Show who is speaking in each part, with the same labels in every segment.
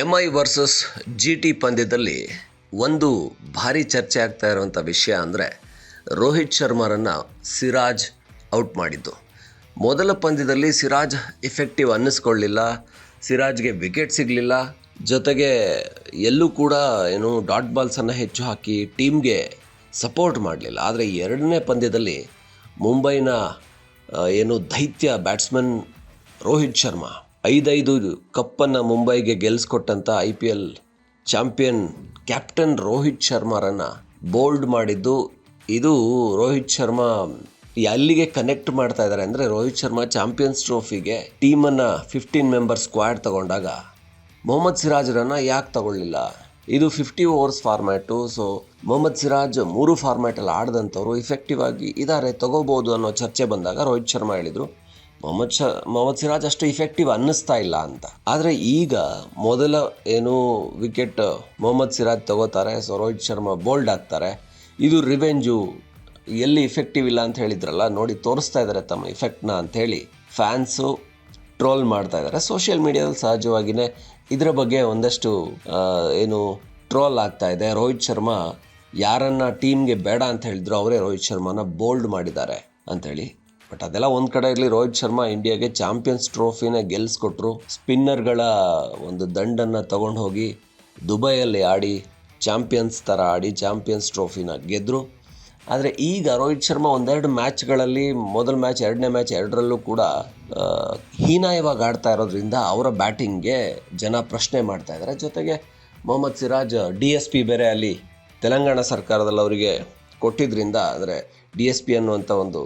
Speaker 1: I versus G T ಪಂದ್ಯದಲ್ಲಿ ಒಂದು ಭಾರಿ ಚರ್ಚೆ ಆಗ್ತಾ ಇರುವಂಥ ವಿಷಯ ಅಂದರೆ ರೋಹಿತ್ ಶರ್ಮಾರನ್ನು ಸಿರಾಜ್ ಔಟ್ ಮಾಡಿದ್ದು. ಮೊದಲ ಪಂದ್ಯದಲ್ಲಿ ಸಿರಾಜ್ ಇಫೆಕ್ಟಿವ್ ಅನ್ನಿಸ್ಕೊಳ್ಳಿಲ್ಲ, ಸಿರಾಜ್ಗೆ ವಿಕೆಟ್ ಸಿಗಲಿಲ್ಲ, ಜೊತೆಗೆ ಎಲ್ಲೂ ಕೂಡ ಏನು ಡಾಟ್ ಬಾಲ್ಸನ್ನು ಹೆಚ್ಚು ಹಾಕಿ ಟೀಮ್ಗೆ ಸಪೋರ್ಟ್ ಮಾಡಲಿಲ್ಲ. ಆದರೆ ಎರಡನೇ ಪಂದ್ಯದಲ್ಲಿ ಮುಂಬೈನ ಏನು ದೈತ್ಯ ಬ್ಯಾಟ್ಸ್ಮನ್ ರೋಹಿತ್ ಶರ್ಮಾ ಐದೈದು ಕಪ್ಪನ್ನು ಮುಂಬೈಗೆ ಗೆಲ್ಲಿಸ್ಕೊಟ್ಟಂಥ I P L champion captain Rohit ಶರ್ಮಾರನ್ನು bold ಮಾಡಿದ್ದು. ಇದು ರೋಹಿತ್ ಶರ್ಮಾ ಎಲ್ಲಿಗೆ ಕನೆಕ್ಟ್ ಮಾಡ್ತಾ ಇದ್ದಾರೆ ಅಂದರೆ ರೋಹಿತ್ ಶರ್ಮಾ ಚಾಂಪಿಯನ್ಸ್ ಟ್ರೋಫಿಗೆ ಟೀಮನ್ನು ಫಿಫ್ಟೀನ್ ಮೆಂಬರ್ ಸ್ಕ್ವಾಡ್ ತಗೊಂಡಾಗ ಮೊಹಮ್ಮದ್ ಸಿರಾಜ್ರನ್ನು ಯಾಕೆ ತಗೊಳ್ಳಿಲ್ಲ? ಇದು fifty overs format so Mohammed Siraj ಮೂರು ಫಾರ್ಮ್ಯಾಟಲ್ಲಿ ಆಡಿದಂಥವ್ರು ಇಫೆಕ್ಟಿವ್ ಆಗಿ ಇದ್ದಾರೆ ತಗೋಬೋದು ಅನ್ನೋ ಚರ್ಚೆ ಬಂದಾಗ ರೋಹಿತ್ ಶರ್ಮಾ ಹೇಳಿದರು. ಮೊಹಮ್ಮದ್ ಶ ಮೊಹಮ್ಮದ್ ಸಿರಾಜ್ ಅಷ್ಟು ಇಫೆಕ್ಟಿವ್ ಅನ್ನಿಸ್ತಾ ಇಲ್ಲ ಅಂತ. ಆದರೆ ಈಗ ಮೊದಲ ಏನು ವಿಕೆಟ್ ಮೊಹಮ್ಮದ್ ಸಿರಾಜ್ ತಗೋತಾರೆ ಸೊ ರೋಹಿತ್ ಶರ್ಮಾ ಬೋಲ್ಡ್ ಆಗ್ತಾರೆ. ಇದು ರಿವೆಂಜು ಎಲ್ಲಿ ಇಫೆಕ್ಟಿವ್ ಇಲ್ಲ ಅಂತ ಹೇಳಿದ್ರಲ್ಲ, ನೋಡಿ ತೋರಿಸ್ತಾ ಇದ್ದಾರೆ ತಮ್ಮ ಇಫೆಕ್ಟ್ನ ಅಂಥೇಳಿ ಫ್ಯಾನ್ಸು ಟ್ರೋಲ್ ಮಾಡ್ತಾ ಇದ್ದಾರೆ ಸೋಷಿಯಲ್ ಮೀಡಿಯಾದಲ್ಲಿ ಸಹಜವಾಗಿಯೇ ಇದರ ಬಗ್ಗೆ ಒಂದಷ್ಟು ಏನು ಟ್ರೋಲ್ ಆಗ್ತಾ ಇದೆ. ರೋಹಿತ್ ಶರ್ಮಾ ಯಾರನ್ನ ಟೀಮ್ಗೆ ಬೇಡ ಅಂತ ಹೇಳಿದ್ರು, ಅವರೇ ರೋಹಿತ್ ಶರ್ಮಾನ ಬೋಲ್ಡ್ ಮಾಡಿದ್ದಾರೆ ಅಂಥೇಳಿ ಬಟ್ ಅದೆಲ್ಲ ಒಂದು ಕಡೆ ಇರಲಿ, ರೋಹಿತ್ ಶರ್ಮಾ ಇಂಡಿಯಾಗೆ ಚಾಂಪಿಯನ್ಸ್ ಟ್ರೋಫಿನ ಗೆಲ್ಲಿಸ್ಕೊಟ್ರು ಸ್ಪಿನ್ನರ್ಗಳ ಒಂದು ದಂಡನ್ನು ತಗೊಂಡು ಹೋಗಿ ದುಬೈಯಲ್ಲಿ ಆಡಿ ಚಾಂಪಿಯನ್ಸ್ ಥರ ಆಡಿ ಚಾಂಪಿಯನ್ಸ್ ಟ್ರೋಫಿನ ಗೆದ್ದರು ಆದರೆ ಈಗ ರೋಹಿತ್ ಶರ್ಮಾ ಒಂದೆರಡು ಮ್ಯಾಚ್ಗಳಲ್ಲಿ ಮೊದಲ ಮ್ಯಾಚ್ ಎರಡನೇ ಮ್ಯಾಚ್ ಎರಡರಲ್ಲೂ ಕೂಡ ಹೀನಾಯವಾಗಿ ಆಡ್ತಾ ಇರೋದ್ರಿಂದ ಅವರ ಬ್ಯಾಟಿಂಗ್ಗೆ ಜನ ಪ್ರಶ್ನೆ ಮಾಡ್ತಾ ಇದ್ದಾರೆ ಜೊತೆಗೆ Mohammed Siraj D S P ಬೇರೆ ಅಲ್ಲಿ ತೆಲಂಗಾಣ ಸರ್ಕಾರದಲ್ಲಿ ಅವರಿಗೆ ಕೊಟ್ಟಿದ್ರಿಂದ ಅಂದರೆ ಡಿ ಎಸ್ ಪಿ ಅನ್ನುವಂಥ ಒಂದು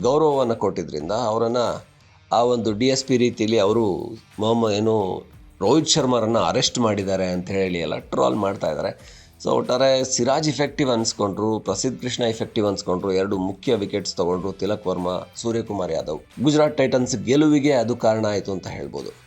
Speaker 1: ಗೌರವವನ್ನು ಕೊಟ್ಟಿದ್ದರಿಂದ ಅವರನ್ನು ಆ ಒಂದು ಡಿ ಎಸ್ ಪಿ ರೀತಿಯಲ್ಲಿ ಅವರು ಮೊಹಮ್ಮದ್ ಏನು ರೋಹಿತ್ ಶರ್ಮರನ್ನು ಅರೆಸ್ಟ್ ಮಾಡಿದ್ದಾರೆ ಅಂತ ಹೇಳಿ ಎಲ್ಲ ಟ್ರೋಲ್ ಮಾಡ್ತಾ ಇದ್ದಾರೆ. ಸೊ ಒಟ್ಟಾರೆ ಸಿರಾಜ್ ಇಫೆಕ್ಟಿವ್ ಅನ್ಸ್ಕೊಂಡ್ರು, ಪ್ರಸಿದ್ಧ ಕೃಷ್ಣ ಇಫೆಕ್ಟಿವ್ ಅನ್ಸ್ಕೊಂಡ್ರು, ಎರಡು ಮುಖ್ಯ ವಿಕೆಟ್ಸ್ ತಗೊಂಡ್ರು ತಿಲಕ್ ವರ್ಮಾ, ಸೂರ್ಯಕುಮಾರ್ ಯಾದವ್. ಗುಜರಾತ್ ಟೈಟನ್ಸ್ ಗೆಲುವಿಗೆ ಅದು ಕಾರಣ ಆಯಿತು ಅಂತ ಹೇಳ್ಬೋದು.